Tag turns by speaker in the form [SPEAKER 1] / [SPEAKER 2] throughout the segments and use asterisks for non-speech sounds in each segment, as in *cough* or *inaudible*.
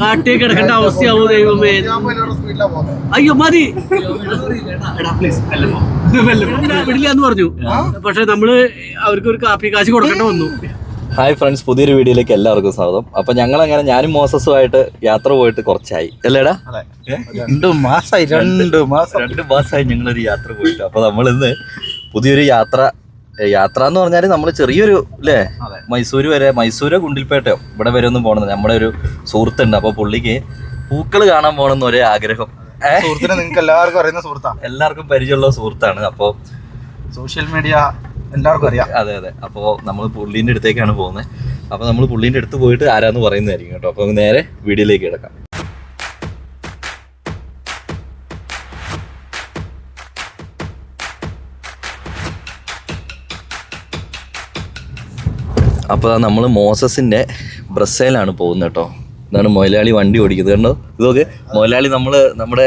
[SPEAKER 1] കാട്ടിൽ കിടക്കേണ്ട അവസ്ഥയാവൂ ദൈവമേ? അയ്യോ മതി. എടാ പ്ലീസ് വിടില്ല എന്ന് പറഞ്ഞു. പക്ഷെ നമ്മൾ അവർക്ക് ഒരു കാപ്പി കാശ് കൊടുക്കേണ്ട വന്നു.
[SPEAKER 2] ഹായ് ഫ്രണ്ട്സ് പുതിയൊരു വീഡിയോയിലേക്ക് എല്ലാവർക്കും സ്വാഗതം. അപ്പൊ ഞങ്ങൾ അങ്ങനെ ഞാനും മോസസുമായിട്ട് യാത്ര പോയിട്ട് കുറച്ചായി. അല്ലേടാ?
[SPEAKER 3] രണ്ട് മാസമായി രണ്ട് മാസം.
[SPEAKER 2] രണ്ട് മാസമായി ഞങ്ങളൊരു യാത്ര പോയിട്ട്. അപ്പൊ നമ്മളിന്ന് പുതിയൊരു യാത്ര യാത്ര എന്ന് പറഞ്ഞാൽ നമ്മൾ ചെറിയൊരു അല്ലേ മൈസൂര് വരെ മൈസൂരോ ഗുണ്ടിൽപേട്ടയോ? ഇവിടെ വരെ ഒന്നും പോകണമെന്ന് നമ്മുടെ ഒരു സുഹൃത്തുണ്ട്. അപ്പൊ പുള്ളിക്ക് പൂക്കൾ കാണാൻ പോകണമെന്ന് ഒരേ ആഗ്രഹം?
[SPEAKER 3] സുഹൃത്തിനെ നിങ്ങൾക്ക് എല്ലാവർക്കും അറിയുന്ന സുഹൃത്താ.
[SPEAKER 2] എല്ലാവർക്കും പരിചയമുള്ള സുഹൃത്താണ്. അപ്പോൾ
[SPEAKER 3] സോഷ്യൽ മീഡിയ എല്ലാവർക്കും അറിയാം.
[SPEAKER 2] അതെ അതെ. അപ്പോൾ നമ്മൾ പുള്ളീന്റെ അടുത്തേക്കാണ് പോകുന്നത് അപ്പോൾ നമ്മൾ പുള്ളീന്റെ അടുത്ത് പോയിട്ട് ആരാന്ന് പറയുന്നതായിരിക്കും കേട്ടോ. അപ്പോൾ നേരെ വീഡിയോയിലേക്ക് കിടക്കാം. അപ്പോൾ നമ്മൾ മോസസിന്റെ ബ്രസേലാണ് പോകുന്നത് കേട്ടോ. ഇതാണ് മുതലാളി വണ്ടി ഓടിക്കുന്നത്. കണ്ടോ? ഇതൊക്കെ മുതലാളി നമ്മൾ നമ്മുടെ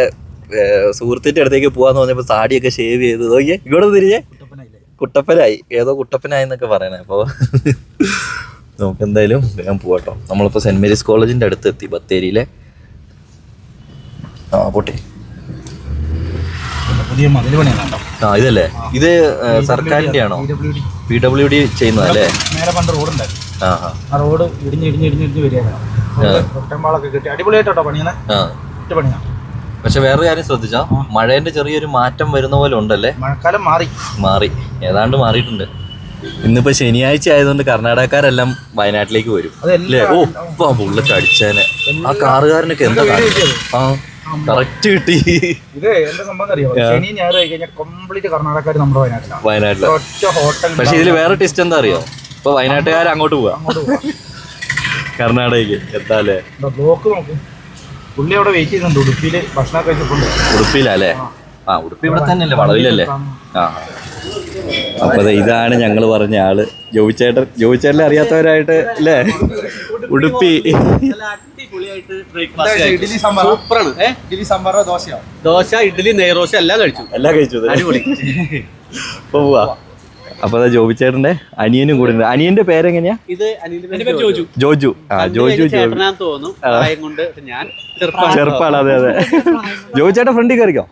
[SPEAKER 2] സുഹൃത്തിന്റെ അടുത്തേക്ക് പോകാന്ന് പറഞ്ഞപ്പോൾ താടിയൊക്കെ ഷേവ് ചെയ്ത് നോക്കിയേ ഇവിടെ തിരിഞ്ഞേ. കുട്ടപ്പനായി. ഏതോ കുട്ടപ്പനായി എന്നൊക്കെ പറയണേ. അപ്പോൾ നമുക്ക് എന്തായാലും വേഗം പോകട്ടോ നമ്മളിപ്പോൾ സെന്റ് മേരീസ് കോളേജിന്റെ അടുത്ത് എത്തി ബത്തേരിയിലെ. ആ പോട്ടെ.
[SPEAKER 3] പുതിയ മതിൽ പണിയാണോ
[SPEAKER 2] ആ ഇതല്ലേ? ഇത് സർക്കാരിന്റെ ആണോ പി ഡബ്ല്യു ഡി ചെയ്യുന്നതല്ലേ?
[SPEAKER 3] നേരെ പണ്ട് റോഡ് ഉണ്ടായിരുന്നു
[SPEAKER 2] ആ.
[SPEAKER 3] റോഡ് ഇടിഞ്ഞ് ഇടിഞ്ഞ് ഇടിഞ്ഞ് ഇടിഞ്ഞ് വരികയാണ്. ഒട്ടമ്പാളൊക്കെ കിട്ടി അടിപൊളിയായിട്ടോ
[SPEAKER 2] ആ.
[SPEAKER 3] ഒറ്റ പണിയാ.
[SPEAKER 2] പക്ഷെ വേറൊരു കാര്യം ശ്രദ്ധിച്ചോ? മഴേന്റെ ചെറിയൊരു മാറ്റം വരുന്ന പോലെ ഉണ്ടല്ലേ?
[SPEAKER 3] മഴക്കാലം മാറി.
[SPEAKER 2] മാറി. ഏതാണ്ട് മാറിയിട്ടുണ്ട്. ഇന്നിപ്പോ ശനിയാഴ്ച ആയതുകൊണ്ട് കർണാടകക്കാരെല്ലാം വയനാട്ടിലേക്ക് വരും. അല്ലേ? ഓ ഇപ്പൊ ബുള്ളറ്റ് അടിച്ചേനെ. ആ കാറുകാരനൊക്കെ എന്താ കാര്യം? ആ. കറക്റ്റ് കിട്ടി.
[SPEAKER 3] ഇത് എന്റെ സംഭവം അറിയാം ശനി ഞായർ കഴിഞ്ഞാൽ കംപ്ലീറ്റ് കർണാടകക്കാർ നമ്മുടെ വയനാട്ടിലാണ്.
[SPEAKER 2] വയനാട്ടിൽ
[SPEAKER 3] ഒറ്റ ഹോട്ടൽ
[SPEAKER 2] പക്ഷെ ഇതിൽ വേറെ ടെസ്റ്റ് എന്താ അറിയോ? ഇപ്പൊ വയനാട്ടുകാർ അങ്ങോട്ട് പോവാ. കർണാടകയ്ക്ക് എത്താല്ലേ
[SPEAKER 3] ബ്ലോക്ക് നോക്കും. പുള്ളി അവിടെ വെയിറ്റ് ചെയ്യുന്നുണ്ട് ഉടുപ്പിയിൽ ഭക്ഷണം കഴിച്ചിട്ടുണ്ട്
[SPEAKER 2] ഉടുപ്പിയിലല്ലേ? ആ. ഉടുപ്പി ഇവിടെ തന്നെയല്ലേ? വളവിലല്ലേ? ആ. അപ്പൊ ഇതാണ് ഞങ്ങൾ പറഞ്ഞ ആൾ. ജോയിച്ചേട്ടൻ ജോയിച്ചേട്ടനെ അറിയാത്തവരായിട്ട് അല്ലേ ഉടുപ്പി.
[SPEAKER 1] അടിപൊളിയായിട്ട് ബ്രേക്ക്ഫാസ്റ്റ്
[SPEAKER 3] ഇഡ്ഡലി സാമ്പാർ
[SPEAKER 1] സൂപ്പറാണ്. ഏ?
[SPEAKER 3] ഇഡ്ഡലി സാമ്പാറോ ദോശയോ?
[SPEAKER 1] ദോശ ഇഡ്ഡലി നെയ്റോശ എല്ലാം കഴിച്ചു.
[SPEAKER 2] എല്ലാം കഴിച്ചു.
[SPEAKER 1] അടിപൊളി.
[SPEAKER 2] പോവാ. അപ്പൊ അതാ ജോബിച്ചേട്ടന്റെ അനിയനും കൂടെ ഉണ്ട്. അനിയന്റെ പേരെങ്ങനെയാ?
[SPEAKER 1] ഇത് ജോജു.
[SPEAKER 2] ജോജു. ആ ജോജു ചെറുപ്പാണ് അതെ അതെ. ജോബിച്ചേട്ടൻ ഫ്രണ്ടി കയറിക്കോ?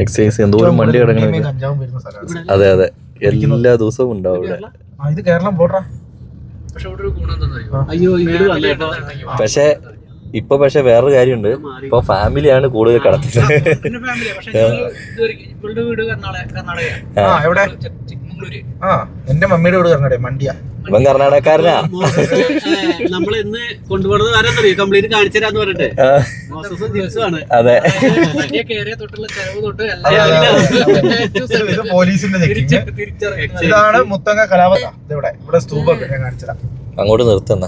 [SPEAKER 2] എക്സൈസ് എന്തോരം വണ്ടി കിടക്കണ അതെ അതെ. എല്ലാ ദിവസവും ഉണ്ടാവും ഇവിടെ.
[SPEAKER 3] ആ ഇത് കേരളം പോട്ടാ
[SPEAKER 1] അയ്യോ ഇങ്ങോട്ട് വന്നേട്ടോ
[SPEAKER 2] പക്ഷെ ഇപ്പൊ പക്ഷെ വേറൊരു കാര്യമുണ്ട്. ഇപ്പൊ ഫാമിലിയാണ് കൂടുതൽ കടത്തുന്നത്
[SPEAKER 1] ഇവളുടെ *laughs* വീട് കർണാടക
[SPEAKER 3] ആ. എവിടെ? ആ എന്റെ മമ്മിയുടെ വീട് കർണാടക മണ്ടിയ.
[SPEAKER 2] ഇവൻ കർണാടകക്കാരനാ.
[SPEAKER 1] നമ്മൾ ഇന്ന് കൊണ്ടുപോകുന്നത് ആരാന്നറിയോ? കംപ്ലീറ്റ് കാണിച്ചു തരാന്ന് പറഞ്ഞിട്ട്.
[SPEAKER 2] അതെ.
[SPEAKER 3] ഇത് പോലീസിന്റെ ഇതാണ് മുത്തങ്ങ കലാപത. ഇവിടെ ഇവിടെ സ്തൂപൊക്കെ ഞാൻ കാണിച്ചതാ
[SPEAKER 2] അങ്ങോട്ട് നിർത്തുന്ന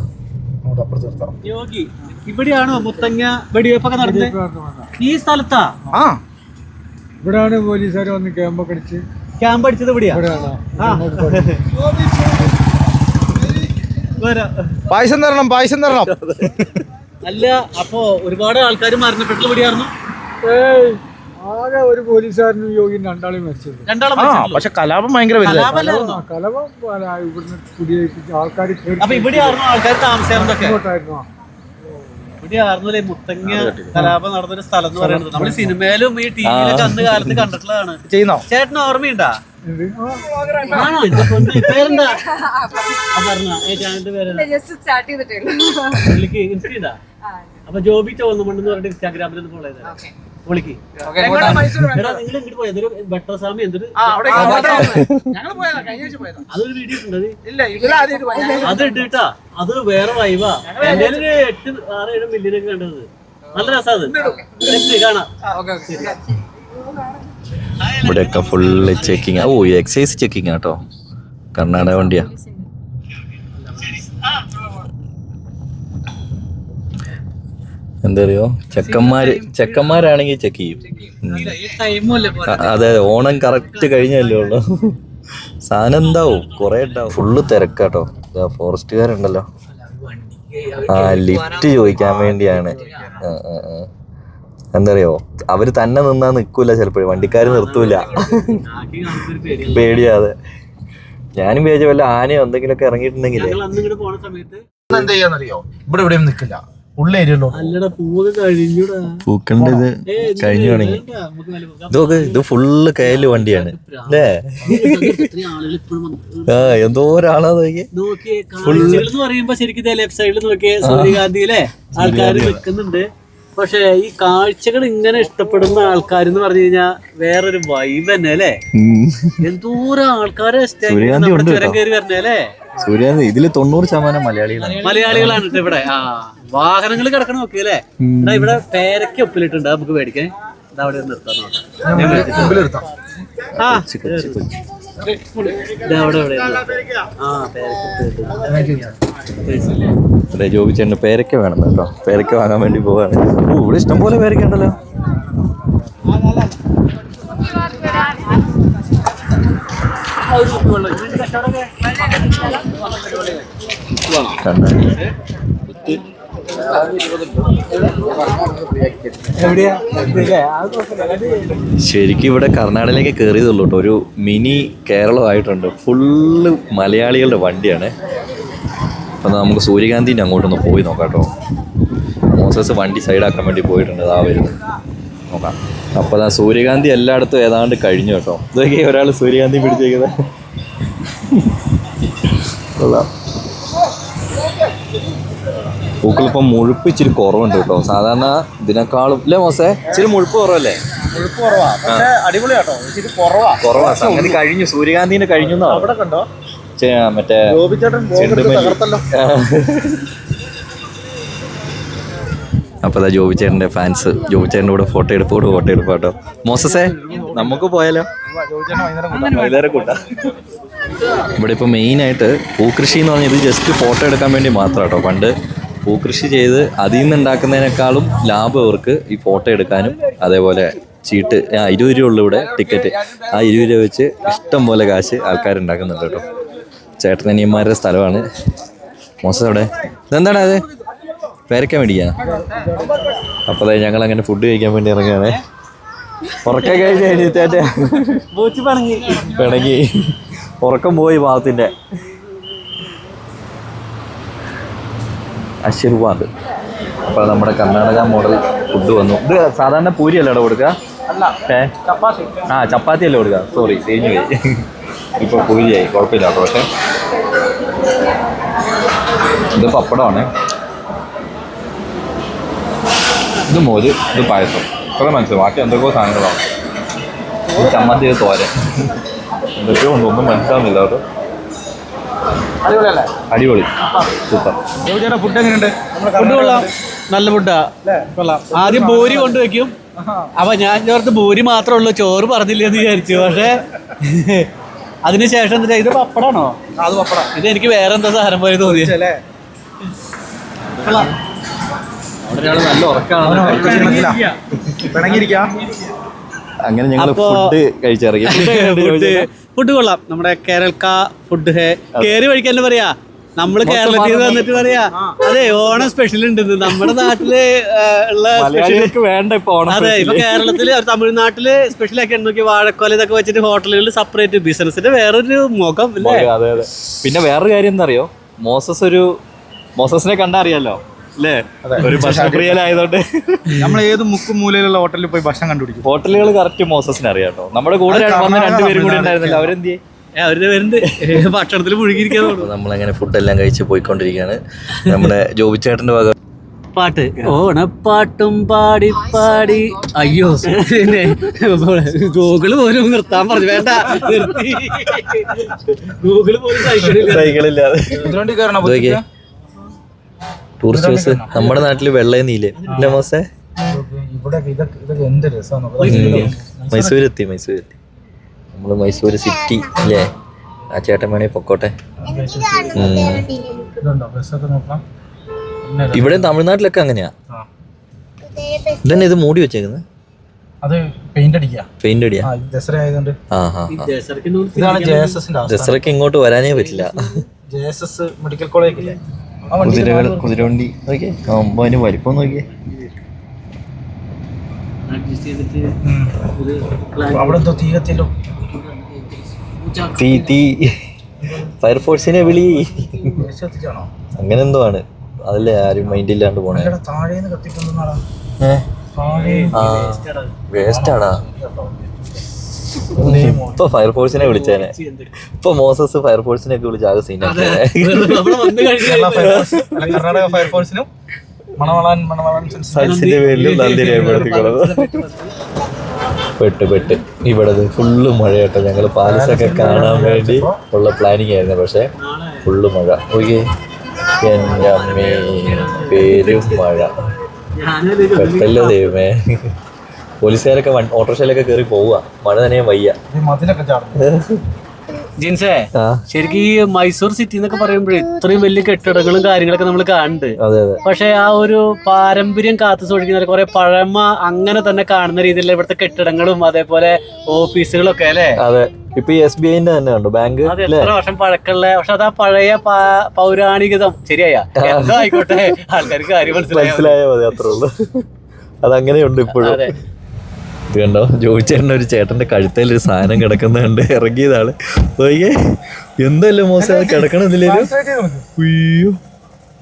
[SPEAKER 3] അങ്ങോട്ട് അപ്പുറത്ത് നിർത്താം.
[SPEAKER 1] യോഗി ഇവിടെയാണോ മുത്തങ്ങ വെടിവെപ്പൊക്കെ നടന്നത് ഈ സ്ഥലത്താ?
[SPEAKER 3] ആ.
[SPEAKER 4] ഇവിടാണ് പോലീസുകാർ വന്ന് ക്യാമ്പ് അടിച്ച്
[SPEAKER 1] ക്യാമ്പ് അടിച്ചത് ഇവിടെയാ.
[SPEAKER 3] പായസം തരണം പായസം തരണം.
[SPEAKER 1] അല്ല അപ്പോ ഒരുപാട് ആൾക്കാർ മരണപ്പെട്ടത് ഇവിടെയായിരുന്നു.
[SPEAKER 4] ഏയ് ആകെ ഒരു പോലീസുകാരനും യോഗി രണ്ടാളും മരിച്ചത്.
[SPEAKER 1] രണ്ടാളും.
[SPEAKER 3] പക്ഷെ കലാപം ഭയങ്കര
[SPEAKER 4] കലാപം ഇവിടുന്ന് കുടിയേൽപ്പിച്ച് ആൾക്കാർ
[SPEAKER 1] അപ്പൊ ഇവിടെയായിരുന്നു ആൾക്കാർ
[SPEAKER 4] ഇങ്ങോട്ടായിരുന്നു
[SPEAKER 1] ഇവിടെയായിരുന്നല്ലേ മുത്തങ്ങ കലാപം നടന്നൊരു സ്ഥലം എന്ന് പറയുന്നത്? നമ്മൾ സിനിമയിലും ഈ ടിവിയിലൊക്കെ അന്ന് കാലത്ത് കണ്ടിട്ടുള്ളതാണ്.
[SPEAKER 3] ചെയ്യുന്നോ?
[SPEAKER 1] ചേട്ടന് ഓർമ്മയുണ്ടാ? ആണോ പേരെന്താ
[SPEAKER 5] സ്റ്റാർട്ട് ചെയ്തിട്ടേ ഉള്ളൂ
[SPEAKER 1] അപ്പൊ ജോബി ചോന്നമണ്ണെന്ന് പറഞ്ഞിട്ട് ഇൻസ്റ്റാഗ്രാമിൽ ഒന്ന് ഫോളോ ചെയ്താ വിളിക്ക് നിങ്ങൾ ഇങ്ങോട്ട് പോയത്? ഒരു ഭട്ടസ്വാമി എന്തൊരു അതൊരു വീഡിയോ ഉണ്ട് അത്. ഇട്ടിട്ടാ. അത് വേറെ വൈവാ എന്റെ ഒരു എട്ട് ആറ് ഏഴ് മില്യൺ കണ്ടത്. നല്ല രസാ അത്. കാണാം?
[SPEAKER 2] ഇവിടെയൊക്കെ ഫുള്ള് ചെക്കിങ് ഓ എക്സൈസ് ചെക്കിങ് കേട്ടോ കർണാടക വണ്ടിയാ. എന്തറിയോ? ചെക്കന്മാര് ചെക്കന്മാരാണെങ്കിൽ ചെക്ക് ചെയ്യും. അതെ ഓണം കറക്റ്റ് കഴിഞ്ഞല്ലേ ഉള്ളു. സാധനം എന്താവും? കൊറേ ഉണ്ടാവും. ഫുള്ള് തിരക്കാട്ടോ ഫോറസ്റ്റുകാരുണ്ടല്ലോ ആ ലിഫ്റ്റ് ചോദിക്കാൻ വേണ്ടിയാണ്. ആ, ആ, ആ. എന്താ അറിയോ അവർ തന്നെ നിന്നാ നിക്കൂല ചിലപ്പോഴും വണ്ടിക്കാര് നിർത്തൂല. പേടിയാതെ. ഞാനും വിചാരിച്ച വല്ല ആനയോ എന്തെങ്കിലുമൊക്കെ ഇറങ്ങിയിട്ടുണ്ടെങ്കിലേ.
[SPEAKER 3] എന്ത് ചെയ്യാന്നറിയോ? ഇവിടെ എവിടെയും നിൽക്കില്ല ഉള്ള
[SPEAKER 2] പൂക്കളുടെ ഇത് കഴിഞ്ഞു തുടങ്ങി. ഇതൊക്കെ ഇത് ഫുള്ള് കയൽ വണ്ടിയാണ്. അല്ലേ ആ എന്തോ ഒരാളാ നോക്കിയേ.
[SPEAKER 1] നോക്കിയേ കാഴ്ചകൾ എന്ന് പറയുമ്പോ ശരിക്കും ലെഫ്റ്റ് സൈഡിൽ നോക്കിയേ സൂര്യകാന്തിയിലെ ആൾക്കാർ നിൽക്കുന്നുണ്ട് പക്ഷെ ഈ കാഴ്ചകൾ ഇങ്ങനെ ഇഷ്ടപ്പെടുന്ന ആൾക്കാർ എന്ന് പറഞ്ഞു കഴിഞ്ഞാൽ വേറൊരു വൈബ് തന്നെ അല്ലേ? എന്തോരം ആൾക്കാരെ ചുരം കയറി വരണേ അല്ലേ?
[SPEAKER 2] സൂര്യാന്തി ഇതിൽ തൊണ്ണൂറ് ശതമാനം മലയാളികളാണ്.
[SPEAKER 1] മലയാളികളാണ് ഇവിടെ. ആ വാഹനങ്ങൾ കിടക്കണ നോക്കി അല്ലേ? ഇവിടെ പേരയ്ക്ക് ഒപ്പിലിട്ടുണ്ട്. നമുക്ക് മേടിക്കാൻ ഇതാ അവിടെ നിർത്താൻ നോക്കാം.
[SPEAKER 3] മുമ്പിലെടുത്താം
[SPEAKER 1] ആ
[SPEAKER 2] അതെ ജോബി ചേട്ടന് പേരക്ക വേണം കേട്ടോ. പേരക്ക വാങ്ങാൻ വേണ്ടി പോവാണ്. ഓ ഇവിടെ ഇഷ്ടം പോലെ പേരക്ക ഉണ്ടല്ലോ. കണ്ണാടി ശരിക്കും ഇവിടെ കർണാടകയിലേക്ക് കയറിയതുള്ളൂ കേട്ടോ. ഒരു മിനി കേരളമായിട്ടുണ്ട്. ഫുള്ള് മലയാളികളുടെ വണ്ടിയാണ്. അപ്പം നമുക്ക് സൂര്യകാന്തിന്റെ അങ്ങോട്ടൊന്ന് പോയി നോക്കാം കേട്ടോ. മോസസ് വണ്ടി സൈഡാക്കാൻ വേണ്ടി പോയിട്ടുണ്ട്. ആ വരുന്നത് നോക്കാം. അപ്പോൾ ആ സൂര്യകാന്തി എല്ലായിടത്തും ഏതാണ്ട് കഴിഞ്ഞു കേട്ടോ. ഇതൊക്കെ ഒരാൾ സൂര്യകാന്തി പിടിച്ചേക്കുന്നത്. കൊള്ളാം. പൂക്കളിപ്പം മുഴുപ്പ് ഇച്ചിരി കുറവുണ്ട് കേട്ടോ. സാധാരണ ഇതിനേക്കാളും അല്ലേ മോസേ ഇച്ചിരി മുഴുപ്പ് കുറവല്ലേ?
[SPEAKER 3] മുഴുപ്പ് കുറവാ. പക്ഷെ അടിപൊളിയാട്ടോ. ഇച്ചിരി കുറവാ.
[SPEAKER 2] കുറവാ. സംഗതി കഴിഞ്ഞു. സൂര്യകാന്തിന് കഴിഞ്ഞു
[SPEAKER 3] അവിടെ കണ്ടോ?
[SPEAKER 2] മറ്റേ അപ്പൊ അതാ ജോബി ചേട്ടന്റെ ഫാൻസ്. ജോബി ചേട്ടന്റെ കൂടെ ഫോട്ടോ എടുപ്പോട് ഫോട്ടോ എടുപ്പ് കേട്ടോ. മോസസേ നമുക്ക് പോയാലോ?
[SPEAKER 3] വൈകുന്നേരം
[SPEAKER 2] കൂട്ടാ. ഇവിടെ ഇപ്പൊ മെയിൻ ആയിട്ട് പൂക്കൃഷി എന്ന് പറഞ്ഞാൽ ഇത് ജസ്റ്റ് ഫോട്ടോ എടുക്കാൻ വേണ്ടി മാത്രം കേട്ടോ. പണ്ട് പൂക്കൃഷി ചെയ്ത് അതിൽ നിന്ന് ഉണ്ടാക്കുന്നതിനേക്കാളും ലാഭം അവർക്ക് ഈ ഫോട്ടോ എടുക്കാനും അതേപോലെ ചീട്ട് ആ ഇരുപത് രൂപ ഉള്ളു ഇവിടെ ടിക്കറ്റ്. ആ ഇരുപത് രൂപ വെച്ച് ഇഷ്ടം പോലെ കാശ് ആൾക്കാരുണ്ടാക്കുന്നുണ്ട് കേട്ടോ. ചേട്ടനനിയന്മാരുടെ സ്ഥലമാണ്. മോശം അവിടെ. ഇതെന്താണ് അത്? പേരക്കാൻ മേടിക്കാ? അപ്പോൾ അതായത് ഞങ്ങൾ അങ്ങനെ ഫുഡ് കഴിക്കാൻ വേണ്ടി ഇറങ്ങുകയാണേ. ഉറക്കം കഴിഞ്ഞ് കഴിഞ്ഞിട്ടേ പിണങ്ങി. ഉറക്കം പോയി പാവത്തിന്റെ ആശീർവാദ്. അപ്പോൾ നമ്മുടെ കർണാടക മോഡൽ ഫുഡ് വന്നു. ഇത് സാധാരണ പൂരി അല്ലേ കൊടുക്കുക? ഏ? ആ ചപ്പാത്തി അല്ലേ കൊടുക്കുക. സോറി തേഞ്ഞു പോയി. ഇപ്പോൾ പൂരിയായി. കുഴപ്പമില്ല കേട്ടോ പക്ഷേ. ഇത് പപ്പടമാണ്. ഇത് മോര് ഇത് പായസം. ഇത്ര മനസ്സിലാവും ബാക്കി എന്തൊക്കെയോ സാധനങ്ങളാണ്. ചമ്മന്തി തോരൻ. എന്തൊക്കെയോ ഉണ്ട് ഒന്നും മനസ്സിലാവുന്നില്ല കേട്ടോ.
[SPEAKER 3] അടിപൊളിയല്ലേ?
[SPEAKER 2] അടിപൊളി. സൂപ്പർ.
[SPEAKER 3] ചേട്ടാ ഫുഡ് എങ്ങനെയുണ്ട്?
[SPEAKER 1] ഫുഡ് കൊള്ളാം. നല്ല ഫുഡാ
[SPEAKER 3] കൊള്ളാം.
[SPEAKER 1] ആദ്യം ബോരി കൊണ്ട്. വെക്കും അപ്പൊ ഞാൻ ചേർത്ത് ബോരി മാത്രമേ ഉള്ളൂ. ചോറ് പറഞ്ഞില്ല എന്ന് വിചാരിച്ചു. പക്ഷേ അതിനുശേഷം എന്താ ഇത് പപ്പടാണോ?
[SPEAKER 3] അത് പപ്പട.
[SPEAKER 1] ഇത് എനിക്ക് വേറെ എന്താ സാധനം പോലെ തോന്നി
[SPEAKER 3] അല്ലേ
[SPEAKER 2] അവിടെ ഒരാൾ നല്ല ഉറക്കാണ്. അങ്ങനെ ഞങ്ങൾ ഫുഡ് കഴിച്ചിറങ്ങി. *laughs* *laughs*
[SPEAKER 1] ഫുഡ് കൊള്ളാം. നമ്മുടെ കേരളക്ക ഫുഡ്. ഹേ കേറി വഴിക്കാൻ തന്നെ പറയാ. നമ്മൾ കേരളത്തിൽ നിന്ന് വന്നിട്ട് പറയാ. അതെ ഓണം സ്പെഷ്യൽ ഉണ്ട് നമ്മുടെ നാട്ടിൽ ഉള്ള സ്പെഷ്യൽ
[SPEAKER 2] വേണ്ട ഇപ്പൊ ഓണം
[SPEAKER 1] അതെ ഇപ്പൊ കേരളത്തിൽ തമിഴ്നാട്ടിൽ സ്പെഷ്യൽ ആക്കി നോക്കി വാഴക്കോല ഇതൊക്കെ വെച്ചിട്ട് ഹോട്ടലുകളിൽ സെപ്പറേറ്റ് ബിസിനസിന്റെ വേറൊരു മുഖം അല്ലേ
[SPEAKER 2] അതെ അതെ. പിന്നെ വേറൊരു കാര്യം എന്താ അറിയോ? മോസസ് ഒരു മോസസിനെ കണ്ടാ അറിയാലോ? അല്ലേ ഒരു ഭക്ഷണപ്രിയനായതുകൊണ്ട്.
[SPEAKER 3] നമ്മൾ ഏത് മുക്കും മൂലയിലുള്ള ഹോട്ടലിൽ പോയി ഭക്ഷണം കണ്ടുപിടിക്കും?
[SPEAKER 2] ഹോട്ടലുകൾ കറക്റ്റ് മോസസിന് അറിയാം കേട്ടോ. നമ്മുടെ കൂടെ രണ്ടുപേരും കൂടി ഉണ്ടായിരുന്നില്ല. അവരെന്ത് ചെയ്യും
[SPEAKER 1] ഏ, അവർ വരുന്നുണ്ട് ഭക്ഷണത്തിൽ മുഴുകിയിരിക്കാൻ
[SPEAKER 2] നമ്മളങ്ങനെ ഫുഡെല്ലാം കഴിച്ച് പോയിക്കൊണ്ടിരിക്കുകയാണ്. നമ്മുടെ *laughs* ജോബി ചേട്ടന്റെ ഭാഗം.
[SPEAKER 1] പാട്ട്. ഓണപ്പാട്ടും പാടി പാടി അയ്യോ. പിന്നെ ഗൂഗിൾ പോലും നിർത്താൻ പറഞ്ഞു. വേണ്ട നിർത്തി. ഗൂഗിൾ പോലും സഹിക്കണില്ല
[SPEAKER 2] സൈക്കിളില്ലാതെ ടൂറിസ്റ്റ് ബസ് നമ്മുടെ നാട്ടിൽ വെള്ളേ നീലേ. അല്ലേ മോസേ?
[SPEAKER 3] ഇവിടെ ഇതൊക്കെ ഇതൊക്കെ എന്ത് രസമാണ്?
[SPEAKER 2] മൈസൂർ എത്തി മൈസൂർ എത്തി നമ്മൾ മൈസൂർ സിറ്റി അല്ലേ ആ ചേട്ടൻ വേണേ പൊക്കോട്ടെ. ഇവിടെ തമിഴ്നാട്ടിലൊക്കെ അങ്ങനെയാ. ഇതന്നെ ഇത് മൂടി വെച്ചേക്കുന്നത്
[SPEAKER 3] അത് പെയിന്റ് അടിക്കുക
[SPEAKER 2] പെയിന്റ് അടിയാ?
[SPEAKER 3] ആ ഇത് ദസറ ആയതുകൊണ്ട്.
[SPEAKER 2] ആ ഹാ
[SPEAKER 3] ഇതാണ് ജെ എസ്
[SPEAKER 2] ദസറയ്ക്ക് ഇങ്ങോട്ട് വരാനേ പറ്റില്ല.
[SPEAKER 3] ജെ മെഡിക്കൽ കോളേജ്
[SPEAKER 2] കുതിരകൾ കുതിരവണ്ടി നോക്കിയേ? അമ്പോ അതിന് വലിപ്പം നോക്കിയേ.
[SPEAKER 3] അവിടെ എന്തോ തീ കത്തിയല്ലോ
[SPEAKER 2] തീ. തീ. ഫയർഫോഴ്സിനെ വിളി. അങ്ങനെ എന്തോ ആണ്. അതല്ലേ ആരും മൈൻഡ് ഇല്ലാണ്ട് പോണേ. വേസ്റ്റ് ആടാ ഇപ്പൊ ഫയർഫോഴ്സിനെ വിളിച്ചേനെ. ഇപ്പൊ മോസസ് ഫയർഫോഴ്സിനെ ഒക്കെ വിളിച്ച ആകെ സീനാണ്
[SPEAKER 1] നമ്മൾ വന്ന് കഴിഞ്ഞ്
[SPEAKER 3] ഫയർഫോഴ്സ് കർണാടക ഫയർഫോഴ്സിനും മണവളാൻ മണവളാൻ സെൻസ്
[SPEAKER 2] സൽസിന്റെ പേരിലും നന്ദി രേഖപ്പെടുത്തിക്കൊള്ളത് പെട്ട് പെട്ട്. ഇവിടെ ഫുള്ള് മഴ കേട്ടോ. ഞങ്ങൾ പാലസൊക്കെ കാണാൻ വേണ്ടി ഉള്ള പ്ലാനിങ് ആയിരുന്നു. പക്ഷെ ഫുള്ള് മഴ. ഓക്കെ എന്റെ അമ്മേ പേരും മഴ. പെട്ടല്ലോ ദൈവമേ. പോലീസുകാരൊക്കെ ഓട്ടോറിക്ഷയിലൊക്കെ കയറി പോവുക. മഴ തന്നെ വയ്യ.
[SPEAKER 1] ജിൻസേ ശരിക്കും ഈ മൈസൂർ സിറ്റി എന്നൊക്കെ പറയുമ്പോഴേ ഇത്രയും വലിയ കെട്ടിടങ്ങളും കാര്യങ്ങളൊക്കെ നമ്മൾ കാണുന്നുണ്ട്.
[SPEAKER 2] അതെ അതെ.
[SPEAKER 1] പക്ഷെ ആ ഒരു പാരമ്പര്യം കാത്തു സൂക്ഷിക്കുന്ന കുറെ പഴമ അങ്ങനെ തന്നെ കാണുന്ന രീതിയിലുള്ള ഇവിടുത്തെ കെട്ടിടങ്ങളും അതേപോലെ ഓഫീസുകളൊക്കെ അല്ലേ?
[SPEAKER 2] അതെ. ഇപ്പൊ എസ് ബി ഐന്റെ തന്നെ കണ്ടു? ബാങ്ക്
[SPEAKER 1] അത് എത്ര വർഷം പഴക്കമുള്ള പക്ഷെ അത് ആ പഴയ പൗരാണികതം. ശരിയായ? ആയിക്കോട്ടെ ആൾക്കാർക്ക് കാര്യം മനസ്സിലായ
[SPEAKER 2] മതി അത്രേ ഉള്ളൂ. അതങ്ങനെയുണ്ട് ഇപ്പോഴും.
[SPEAKER 1] അതെ.
[SPEAKER 2] ഇത് കണ്ടോ? ജോയിച്ചേട്ടന്റെ ഒരു ചേട്ടന്റെ കഴുത്തേൽ ഒരു സാധനം കിടക്കുന്നുണ്ട് ഇറങ്ങിയതാണ്. നോക്കിയേ എന്തല്ലേ മോശം? അത് കിടക്കണതില്ലേലും അയ്യോ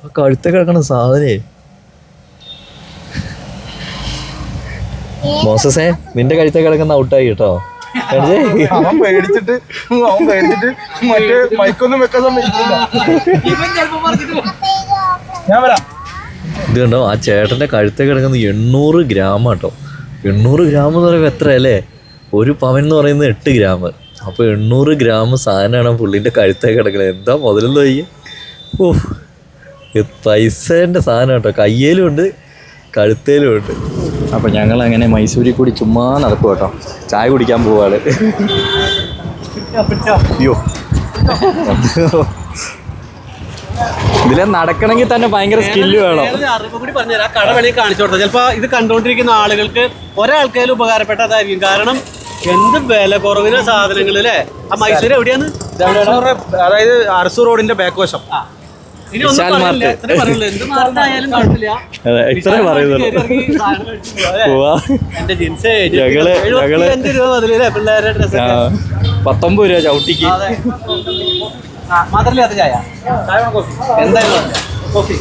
[SPEAKER 2] ആ കഴുത്തെ കിടക്കണ സാധനേ. മോസസേ നിന്റെ കഴുത്തെ കിടക്കുന്ന ഔട്ടായി കേട്ടോ?
[SPEAKER 3] അവൻ പേടിച്ചിട്ട് അവൻ പേടിച്ചിട്ട് മറ്റേ മൈക്കൊന്നും വെക്കാൻ ഞാൻ വരാം.
[SPEAKER 2] ഇത് കണ്ടോ? ആ ചേട്ടന്റെ കഴുത്തെ കിടക്കുന്ന എണ്ണൂറ് ഗ്രാം കേട്ടോ എണ്ണൂറ് ഗ്രാം എന്ന് പറയുമ്പോൾ എത്ര അല്ലേ ഒരു പവൻ എന്ന് പറയുന്നത് എട്ട് ഗ്രാം. അപ്പോൾ എണ്ണൂറ് ഗ്രാം സാധനമാണ് പുള്ളീന്റെ കഴുത്തേ കിടക്കുന്നത് എന്താ മുതലെന്ന് നോക്കിയേ ഓ പൈസേന്റെ സാധനം കേട്ടോ. കയ്യേലും ഉണ്ട് കഴുത്തേലും ഉണ്ട്. അപ്പോൾ ഞങ്ങൾ അങ്ങനെ മൈസൂരിൽ കൂടി ചുമ്മാ നടക്കും കേട്ടോ. ചായ കുടിക്കാൻ പോവാണ്. അയ്യോ. *laughs* ഇതിലെ നടക്കണമെങ്കിൽ തന്നെ ഭയങ്കര സ്കില്ല് വേണം.
[SPEAKER 1] അറിവ് കൂടി പറഞ്ഞുതരാം. കട വേണമെങ്കിൽ കാണിച്ചു കൊടുത്താൽ ചിലപ്പോ ഇത് കണ്ടുകൊണ്ടിരിക്കുന്ന ആളുകൾക്ക് ഒരാൾക്കാരും ഉപകാരപ്പെട്ടതായിരിക്കും. കാരണം എന്ത് വില കുറവിന് സാധനങ്ങൾ അല്ലേ? ആ മൈസൂർ എവിടെയാണ്?
[SPEAKER 3] അതായത് അറസു റോഡിന്റെ ബാക്ക് വശം.
[SPEAKER 2] ഇത്രേ പറയുന്നുള്ളൂ. ഞങ്ങള്- ഞങ്ങൾ പത്തൊമ്പത് രൂപ ചവിട്ടിക്ക്.
[SPEAKER 1] അതെ അത് ചായ? എന്തായാലും
[SPEAKER 2] നോക്കി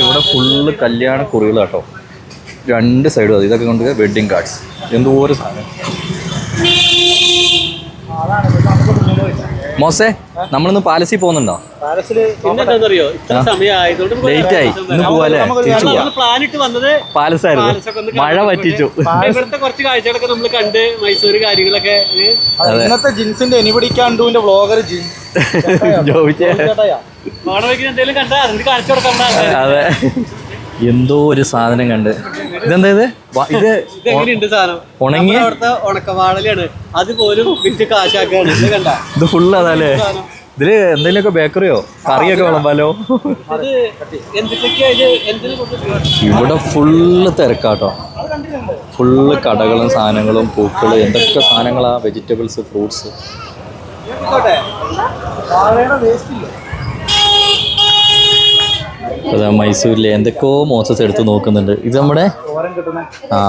[SPEAKER 2] ഇവിടെ ഫുള്ള് കല്യാണ കുറികൾ കേട്ടോ. രണ്ട് സൈഡും അത്. ഇതൊക്കെ കൊണ്ട് വെഡിങ് കാർഡ്സ് എന്തോരം സാധനം. മോസേ നമ്മളിന്ന് പാലസിൽ പോകുന്നുണ്ടോ? ലേറ്റ് ആയി. ഇന്ന്. പോവാല്ലേ തിരിച്ചു
[SPEAKER 1] കാരണം
[SPEAKER 2] പോവാം.
[SPEAKER 1] പ്ലാൻ ഇട്ട് വന്നത്
[SPEAKER 2] പാലസായിരുന്നു. മഴ പറ്റിച്ചു.
[SPEAKER 1] കുറച്ച് കാഴ്ചകളൊക്കെ നമ്മൾ കണ്ട് മൈസൂർ കാര്യങ്ങളൊക്കെ
[SPEAKER 3] ഇന്നത്തെ ജിൻസിന്റെ എനിബഡി കണ്ടുവിന്റെ വ്ളോഗർ ജിൻ. *laughs*
[SPEAKER 1] എന്തെങ്കിലും കണ്ടാ കാണിച്ചു.
[SPEAKER 2] അതെ. എന്തോ ഒരു സാധനം കണ്ട്. ഇതെന്താ ഇത്? ഇത്
[SPEAKER 1] ഉണങ്ങി
[SPEAKER 2] ഉണങ്ങിയ?
[SPEAKER 1] ഉണക്കവാടലാണ് അതുപോലും ഇത്
[SPEAKER 2] ഫുള്ള് അതല്ലേ? ഇതിൽ എന്തെങ്കിലുമൊക്കെ ബേക്കറിയോ കറിയൊക്കെ വിളമ്പാലോ? ഇവിടെ ഫുള്ള് തിരക്കാട്ടോ. ഫുള്ള് കടകളും സാധനങ്ങളും പൂക്കളും എന്തൊക്കെ സാധനങ്ങളാ? വെജിറ്റബിൾസ് ഫ്രൂട്ട്സ് അതാ മൈസൂരിലെ എന്തൊക്കെയോ മോസസ് എടുത്ത് നോക്കുന്നുണ്ട്. ഇത് നമ്മുടെ? ആ.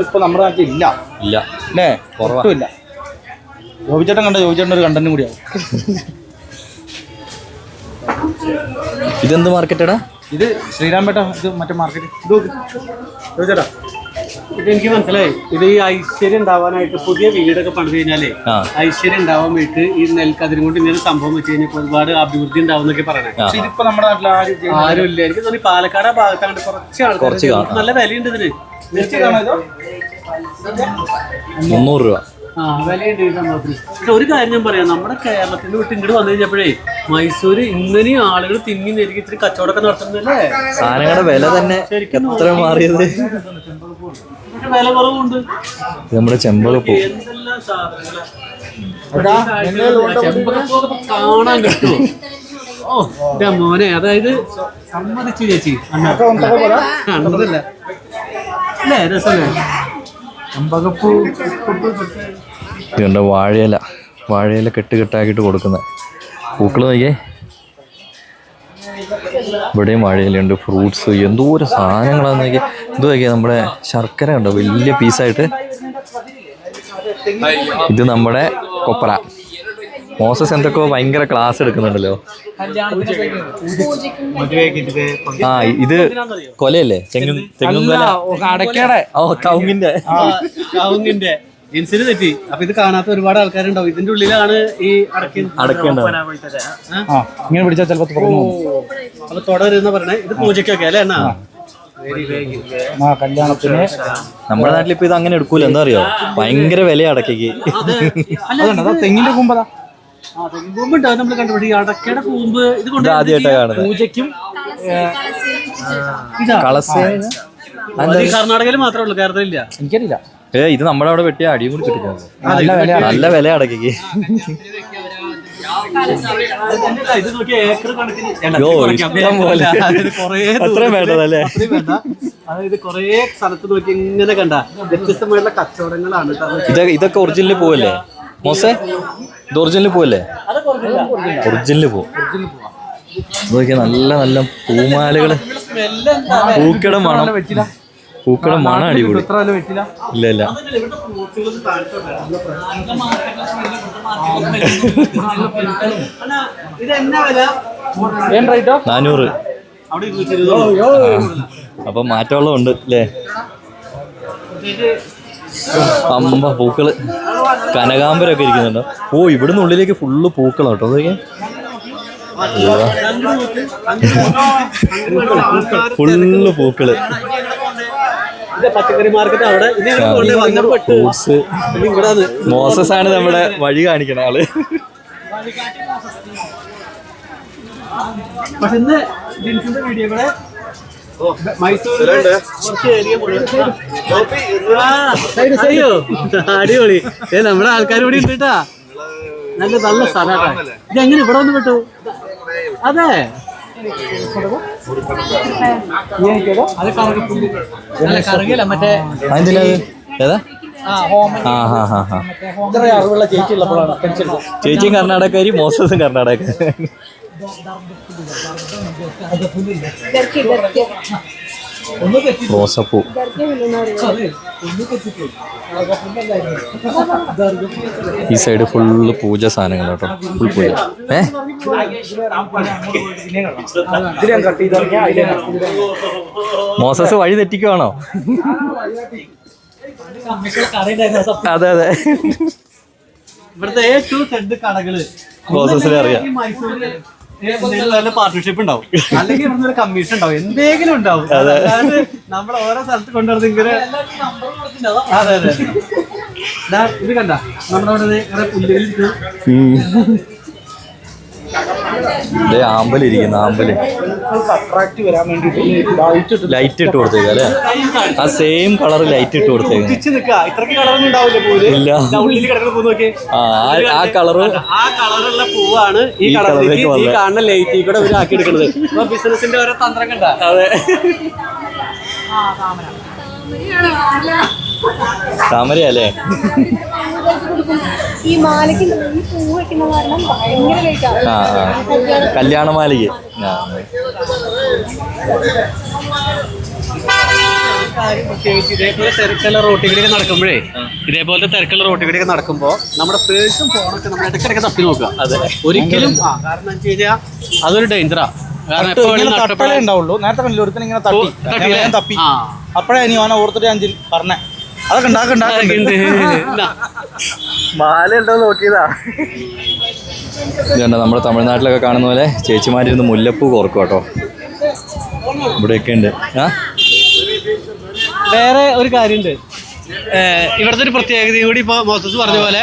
[SPEAKER 3] ഇപ്പൊ നമ്മുടെ നാട്ടിൽ ഇല്ല.
[SPEAKER 2] ഇല്ല.
[SPEAKER 3] അല്ലേ കുറവില്ല ജോബിച്ചേട്ടൻ കണ്ട ജോബിച്ചേട്ടൻ ഒരു കണ്ടന്റും
[SPEAKER 2] ഇതെന്ത് മാർക്കറ്റടാ
[SPEAKER 3] ഇത് ശ്രീരാംപേട്ട ഇത് മറ്റേ മാർക്കറ്റ് ഇത്. ജോബിച്ചേട്ടാ.
[SPEAKER 1] ഇതെനിക്ക് മനസ്സിലായി. ഇത് ഈ ഐശ്വര്യം ഉണ്ടാവാനായിട്ട് പുതിയ വീടൊക്കെ പണിത് കഴിഞ്ഞാലേ ഐശ്വര്യം ഉണ്ടാവാൻ വേണ്ടി ഈ നെൽക്കതിരും കൊണ്ട് ഇങ്ങനെ സംഭവം വെച്ച് കഴിഞ്ഞാൽ ഒരുപാട് അഭിവൃദ്ധി ഉണ്ടാവും എന്നൊക്കെ പറയണേ.
[SPEAKER 3] ഇതിപ്പോ നമ്മുടെ നാട്ടിൽ ആരും
[SPEAKER 1] ആരും ഇല്ല. എനിക്ക് തോന്നി പാലക്കാട് ഭാഗത്താണ് കുറച്ച് ആൾക്കാർ
[SPEAKER 2] കുറച്ച്
[SPEAKER 1] നല്ല വിലയുണ്ട് ഇതിന്?
[SPEAKER 2] മുന്നൂറ് രൂപ.
[SPEAKER 1] പക്ഷെ ഒരു കാര്യം ഞാൻ പറയാം. നമ്മുടെ കേരളത്തിന്റെ വിട്ട് ഇങ്ങോട്ട് വന്നു കഴിഞ്ഞപ്പോഴേ മൈസൂര് ഇങ്ങനെയും ആളുകൾ തിങ്ങി നെരുക്കി ഇത്തിരി കച്ചവടമൊക്കെ നടത്തുന്നല്ലേ
[SPEAKER 2] സാധനങ്ങളുടെ വില തന്നെ എത്ര മാറിയത്?
[SPEAKER 1] വില കുറവുണ്ട്.
[SPEAKER 2] നമ്മുടെ ചെമ്പകപ്പൂ
[SPEAKER 1] എന്തെല്ലാം സാധനങ്ങളാ? കാണാൻ കിട്ടുമോ ഓ എന്റെ മോനെ അതായത് സമ്മതിച്ചു ചേച്ചി. കണ്ടതല്ല അല്ലേ രസമല്ലേ? ചെമ്പകപ്പൂ.
[SPEAKER 2] ഇതുണ്ട് വാഴയില. വാഴയില കെട്ട് കെട്ടാക്കിയിട്ട് കൊടുക്കുന്നത്. പൂക്കൾ നോക്കിയേ. ഇവിടെയും വാഴയിലുണ്ട് ഫ്രൂട്ട്സ് എന്തോരം സാധനങ്ങളാന്ന് നോക്കി ഇത് നോക്കിയാൽ നമ്മുടെ ശർക്കര ഉണ്ടോ? വലിയ പീസായിട്ട് ഇത് നമ്മുടെ കൊപ്ര. മോസസ് എന്തൊക്കെയോ ഭയങ്കര ക്ലാസ് എടുക്കുന്നുണ്ടല്ലോ. ആ ഇത് കൊലയല്ലേ? തെങ്ങും തെങ്ങും കൊല? ഓ കൗങ്ങിന്റെ
[SPEAKER 1] കവുങ്ങിന്റെ. ജിൻസിന് തെറ്റി. അപ്പൊ ഇത് കാണാത്ത ഒരുപാട് ആൾക്കാരുണ്ടാവും. ഇതിന്റെ ഉള്ളിലാണ് ഈ അടക്കി
[SPEAKER 2] അടക്കേണ്ടത്
[SPEAKER 3] ആ. ഇങ്ങനെ പിടിച്ചാൽ ചിലപ്പോ തുറന്നു
[SPEAKER 1] അപ്പൊ തുടരുന്ന പറഞ്ഞേ. ഇത് പൂജയ്ക്കൊക്കെ അല്ലേ എന്നാ
[SPEAKER 3] ആ. കല്യാണത്തിന്
[SPEAKER 2] നമ്മുടെ നാട്ടിൽ ഇപ്പൊ ഇത് അങ്ങനെ എടുക്കൂല. എന്താ അറിയോ? ഭയങ്കര വില അടക്കയ്ക്ക്
[SPEAKER 3] തെങ്ങിന്റെ കൂമ്പതാ
[SPEAKER 1] ആ, തെങ്ങിൻ കൂമ്പ് നമ്മൾ കണ്ടുപിടി. ഈ അടക്കയുടെ കൂമ്പ് ഇത് കൊണ്ട്
[SPEAKER 2] ആദ്യമായിട്ടാ കാണുന്നത്.
[SPEAKER 3] പൂജയ്ക്കും
[SPEAKER 1] കർണാടകയിൽ മാത്രമേ ഉള്ളൂ കേരളത്തിലില്ല.
[SPEAKER 3] എനിക്കറിയില്ല.
[SPEAKER 2] ഏ ഇത് നമ്മുടെ അവിടെ വെട്ടിയ അടിയും കൂടി കിട്ടില്ല
[SPEAKER 3] നല്ല വില
[SPEAKER 1] അടക്കി
[SPEAKER 2] അത്രയും വേണ്ടതല്ലേ?
[SPEAKER 1] അതായത് കുറേ സ്ഥലത്ത് നോക്കി ഇങ്ങനെ കണ്ട. വ്യത്യസ്തമായിട്ടുള്ള കച്ചവടങ്ങളാണ്
[SPEAKER 2] ഇതൊക്കെ ഒറിജിനൽ പോവല്ലേ? മോസേ ഇത് ഒറിജിനൽ പോവല്ലേ?
[SPEAKER 1] ഒറിജിനിൽ പോവാ
[SPEAKER 2] ഒറിജിനൽ പോവും. നോക്കിയാ നല്ല നല്ല
[SPEAKER 1] പൂമാലകൾ.
[SPEAKER 2] പൂക്കട? മണം പൂക്കടെ മണം അടിപൊളി. ഇല്ല ഇല്ല. നാനൂറ്. അപ്പൊ മാറ്റമുള്ള ഉണ്ട് അല്ലേ അമ്പ പൂക്കൾ. കനകാമ്പരൊക്കെ ഇരിക്കുന്നുണ്ടോ? ഓ ഇവിടുന്ന് ഉള്ളിലേക്ക് ഫുള്ള് പൂക്കളാ കേട്ടോ. അതൊക്കെ. ഫുള്ള്
[SPEAKER 1] പൂക്കൾ. പച്ചക്കറി മാർക്കറ്റ് അവിടെ.
[SPEAKER 2] മോസസ് ആണ് നമ്മുടെ വഴി കാണിക്കണ ആൾ.
[SPEAKER 1] പക്ഷെ ഇന്ന് ജിൻസിന്റെ വീഡിയോ അടിപൊളി. ഏ നമ്മുടെ ആൾക്കാർ ഇവിടെ ഉണ്ട് കേട്ടാ. നല്ല നല്ല സ്ഥലം ഇത് എങ്ങനെ ഇവിടെ വന്ന് പെട്ടു? അതെ.
[SPEAKER 2] ഏതാ? ചേച്ചിയും കർണാടകക്കാരി മോസസും കർണാടകക്കാരി റോസപ്പൂ ഈ സൈഡ് ഫുള്ള് പൂജ സാധനങ്ങൾ കേട്ടോ. ഫുൾ പൂജ. ഏ? മോസസ് വഴി തെറ്റിക്കുവാണോ? അതെ അതെ.
[SPEAKER 1] ഇവിടുത്തെ ഏറ്റവും സെഡ് കടകൾ.
[SPEAKER 2] മോസസിനെ അറിയാം.
[SPEAKER 1] എന്തെങ്കിലും പാർട്ട്ണർഷിപ്പ് ഉണ്ടാവും. അല്ലെങ്കിൽ ഇവിടുന്ന് ഒരു കമ്മീഷൻ ഉണ്ടാവും. എന്തെങ്കിലും ഉണ്ടാവും. അതായത് നമ്മൾ ഓരോ സ്ഥലത്ത് കൊണ്ടുവരുന്നെങ്കിൽ ഇങ്ങനെ അതെ അതെ ഇത് കണ്ട. നമ്മുടെ അവിടെ ഇരിക്കുന്നു.
[SPEAKER 2] ഇതേ ആമ്പലിരിക്കുന്ന
[SPEAKER 3] ആമ്പൽ. ലൈറ്റ് ഇട്ട്
[SPEAKER 2] കൊടുത്തേക്ക അല്ലേ? ആ സെയിം കളർ ലൈറ്റ് ഇട്ട് കൊടുത്തേക്ക. ഇല്ല.
[SPEAKER 1] നോക്കി.
[SPEAKER 2] ആ ആ- ആ
[SPEAKER 1] ആ കളറുള്ള പൂവാണ് ഈ
[SPEAKER 2] ഈ
[SPEAKER 1] കളറിലേക്ക്
[SPEAKER 2] കളറിലേക്ക്
[SPEAKER 1] ഈ
[SPEAKER 2] വന്നത്.
[SPEAKER 1] കാണുന്ന ലൈറ്റിൽ കൂടെ ഇവർ ആക്കി എടുക്കുന്നത് അപ്പൊ ബിസിനസിന്റെ ഓരോ തന്ത്രം കണ്ട?
[SPEAKER 2] അതെ. താമരയല്ലേ?
[SPEAKER 5] ഈ മാലയ്ക്ക് ഈ പൂ വെക്കുന്ന കാരണം ഭയങ്കര
[SPEAKER 2] ആ ആ. കല്യാണമാലിക ആ
[SPEAKER 1] പ്രത്യേകിച്ച് ഇതേപോലെ തിരക്കുള്ള റോട്ടിലേക്ക് നടക്കുമ്പോഴേ ഇതേപോലത്തെ തിരക്കുള്ള റോട്ടിലേക്ക് നടക്കുമ്പോ നമ്മുടെ പേഴ്സും ഫോണൊക്കെ നമ്മൾ ഇടയ്ക്കിടയ്ക്ക് തപ്പി നോക്കുക.
[SPEAKER 2] അതെ
[SPEAKER 1] ഒരിക്കലും ആ, കാരണം എന്താ അതൊരു ഡേഞ്ചറാ കാരണം എപ്പോ
[SPEAKER 3] ഇങ്ങനെ
[SPEAKER 1] വേണമെങ്കിലും
[SPEAKER 3] തട്ടലേ
[SPEAKER 1] നഷ്ടപ്പെടാൻ
[SPEAKER 3] ഉണ്ടാവുള്ളൂ. നേരത്തെ കണ്ടില്ല ഒരുത്തൻ ഇങ്ങനെ തട്ടി
[SPEAKER 1] തട്ടിയില്ലേ?
[SPEAKER 3] ഞാൻ തപ്പി.
[SPEAKER 1] ആ.
[SPEAKER 3] അപ്പഴേ ഇനി അവനെ ഓർത്തിട്ട് ഞാൻ ജിൻ- പറഞ്ഞേ. അതൊക്കെ
[SPEAKER 1] അതൊക്കെ *laughs*
[SPEAKER 2] മാലയുണ്ടോ നോക്കിയതാ. ഇതുണ്ട് നമ്മുടെ തമിഴ്നാട്ടിലൊക്കെ കാണുന്ന പോലെ ചേച്ചിമാരിരുന്ന് മുല്ലപ്പൂ കോർക്കും കേട്ടോ. ഇവിടെയൊക്കെ ഉണ്ട്. ആ?
[SPEAKER 1] വേറെ ഒരു കാര്യമുണ്ട്. ഇവിടുത്തെ ഒരു പ്രത്യേകതയും കൂടി ഇപ്പോൾ മോസസ് പറഞ്ഞ പോലെ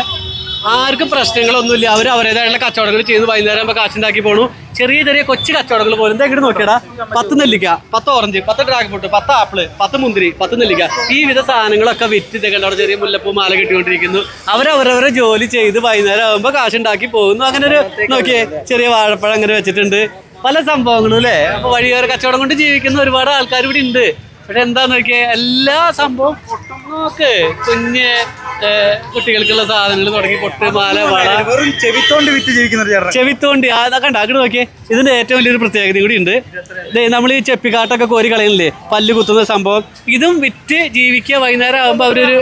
[SPEAKER 1] ആർക്കും പ്രശ്നങ്ങളൊന്നുമില്ല. അവർ അവരുടേതായുള്ള കച്ചവടങ്ങൾ ചെയ്ത്. വൈകുന്നേരം ആകുമ്പോൾ കാശുണ്ടാക്കി പോണു. ചെറിയ ചെറിയ കൊച്ചു കച്ചവടങ്ങൾ പോലും. എന്താ ഇങ്ങോട്ട് നോക്കിയടാ? പത്ത് നെല്ലിക്ക പത്ത് ഓറഞ്ച് പത്ത് ഡ്രാഗൺ ഫ്രൂട്ട് പത്ത് ആപ്പിൾ പത്ത് മുന്തിരി പത്ത് നെല്ലിക്ക. ഈ വിധ സാധനങ്ങളൊക്കെ വിറ്റ് അവിടെ ചെറിയ മുല്ലപ്പൂ മാല കെട്ടിക്കൊണ്ടിരിക്കുന്നു. അവരവരവരെ ജോലി ചെയ്ത് വൈകുന്നേരം ആകുമ്പോൾ കാശുണ്ടാക്കി പോകുന്നു. അങ്ങനെ ഒരു നോക്കിയേ ചെറിയ വാഴപ്പഴം അങ്ങനെ വെച്ചിട്ടുണ്ട്. പല സംഭവങ്ങളും അല്ലേ? അപ്പൊ വഴിയോര കച്ചവടം കൊണ്ട് ജീവിക്കുന്ന ഒരുപാട് ആൾക്കാർ ഇവിടെ ഉണ്ട്. പക്ഷെ എന്താന്ന് നോക്കിയേ എല്ലാ സംഭവം പൊട്ടും നോക്ക് കുഞ്ഞ് കുട്ടികൾക്കുള്ള സാധനങ്ങൾ തുടങ്ങി പൊട്ട് മാല വള.
[SPEAKER 3] വെറും ചെവിത്തോണ്ട് വിറ്റ് ജീവിക്കുന്ന ഒരു ചേട്ടൻ.
[SPEAKER 1] ചെവിത്തോണ്ടി അതൊക്കെ അങ്ങനെ നോക്കിയേ. ഇതിന്റെ ഏറ്റവും വലിയൊരു പ്രത്യേകത കൂടി ഉണ്ട്. നമ്മൾ ഈ ചെപ്പിക്കാട്ടൊക്കെ കോരി കളയുന്നില്ലേ? പല്ല് കുത്തുന്ന സംഭവം. ഇതും വിറ്റ് ജീവിക്കുക വൈകുന്നേരം ആകുമ്പോൾ അവരൊരു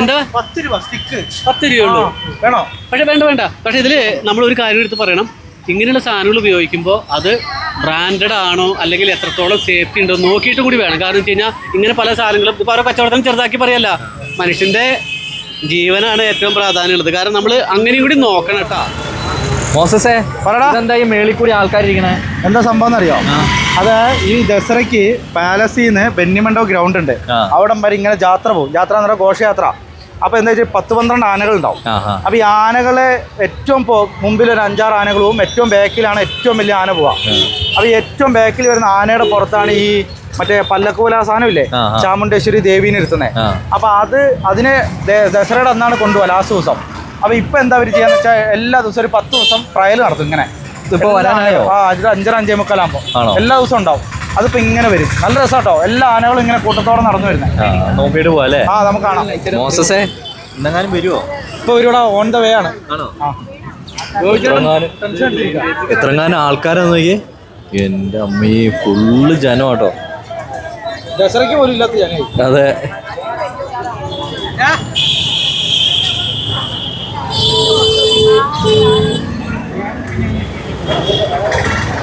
[SPEAKER 1] എന്താ?
[SPEAKER 3] പത്ത് രൂപ സ്റ്റിക്ക്.
[SPEAKER 1] പത്ത് രൂപയുള്ളൂ
[SPEAKER 3] വേണോ?
[SPEAKER 1] പക്ഷെ വേണ്ട വേണ്ട. പക്ഷെ ഇതിൽ നമ്മൾ ഒരു കാര്യം എടുത്ത് പറയണം. ഇങ്ങനെയുള്ള സാധനങ്ങൾ ഉപയോഗിക്കുമ്പോൾ അത് ബ്രാൻഡഡ് ആണോ അല്ലെങ്കിൽ എത്രത്തോളം സേഫ്റ്റി ഉണ്ടോ നോക്കിയിട്ട് കൂടി വേണം. കാരണം വെച്ച് കഴിഞ്ഞാൽ ഇങ്ങനെ പല സാധനങ്ങളും ഇപ്പോൾ ഓരോ കച്ചവടത്തിന് ചെറുതാക്കി പറയല്ല. മനുഷ്യന്റെ ജീവനാണ് ഏറ്റവും പ്രാധാന്യമുള്ളത്. കാരണം നമ്മൾ അങ്ങനെയും കൂടി നോക്കണം കേട്ടോ.
[SPEAKER 2] മോസസേ
[SPEAKER 3] പറടാ.
[SPEAKER 2] എന്താ ഈ മേളിൽ കൂടി ആൾക്കാരിരിക്കണേ?
[SPEAKER 3] എന്താ സംഭവം എന്നറിയോ? അത് ഈ ദസറയ്ക്ക് പാലസിൽ നിന്ന് ബെന്നിമണ്ടോ ഗ്രൗണ്ട് ഉണ്ട്. അവിടെ വരെ ഇങ്ങനെ ജാത്ര പോകും. ജാത്ര എന്ന് പറഞ്ഞാൽ ഘോഷയാത്ര. അപ്പൊ എന്താ വെച്ചാൽ പത്ത് പന്ത്രണ്ട് ആനകൾ ഉണ്ടാവും.
[SPEAKER 2] ആ ആ
[SPEAKER 3] അപ്പൊ ഈ ആനകളെ ഏറ്റവും മുമ്പിൽ ഒരു അഞ്ചാറ് ആനകൾ പോകും ഏറ്റവും ബാക്കിലാണ് ഏറ്റവും വലിയ ആന പോവാ അപ്പൊ ഏറ്റവും ബാക്കിൽ വരുന്ന ആനയുടെ പുറത്താണ് ഈ മറ്റേ പല്ലക്കൂല സാധനമില്ലേ. ചാമുണ്ടേശ്വരി ദേവീനെ ഇരുത്തുന്നത്
[SPEAKER 2] അപ്പോൾ
[SPEAKER 3] അപ്പൊ അത് അതിനെ ദസറയുടെ അന്നാണ് കൊണ്ടുപോകാം ലാസ്റ്റ് ദിവസം. അപ്പൊ ഇപ്പൊ എന്താ അവർ ചെയ്യാന്ന് വെച്ചാൽ എല്ലാ ദിവസവും ഒരു പത്ത് ദിവസം ട്രയൽ നടത്തും ഇങ്ങനെ.
[SPEAKER 2] വരാനായോ?
[SPEAKER 3] ആ അഞ്ചര അഞ്ചര അഞ്ചേ മുക്കാലാകുമ്പോൾ എല്ലാ ദിവസവും ഉണ്ടാവും. അതിപ്പോ ഇങ്ങനെ വരും. നല്ല രസാട്ടോ. എല്ലാ ആനകളും ഇങ്ങനെ കൂട്ടത്തോടെ നടന്നു വരുന്നത്
[SPEAKER 2] നോക്കിയിട്ട് പോലെ
[SPEAKER 3] ആ നമുക്ക് കാണാം.
[SPEAKER 2] മോസസേ എന്തെങ്കിലും വരുമോ
[SPEAKER 3] ഇപ്പൊ ഇവിടെ ഓൺ ദ വേ ആണ്.
[SPEAKER 2] എത്രങ്ങാനും ആൾക്കാരാന്ന് നോക്കിയേ. എന്റെ അമ്മയെ ഫുള്ള് ജനമാട്ടോ
[SPEAKER 3] ദസറയ്ക്ക് പോലും ഇല്ലാത്ത ജനം
[SPEAKER 2] അതെ.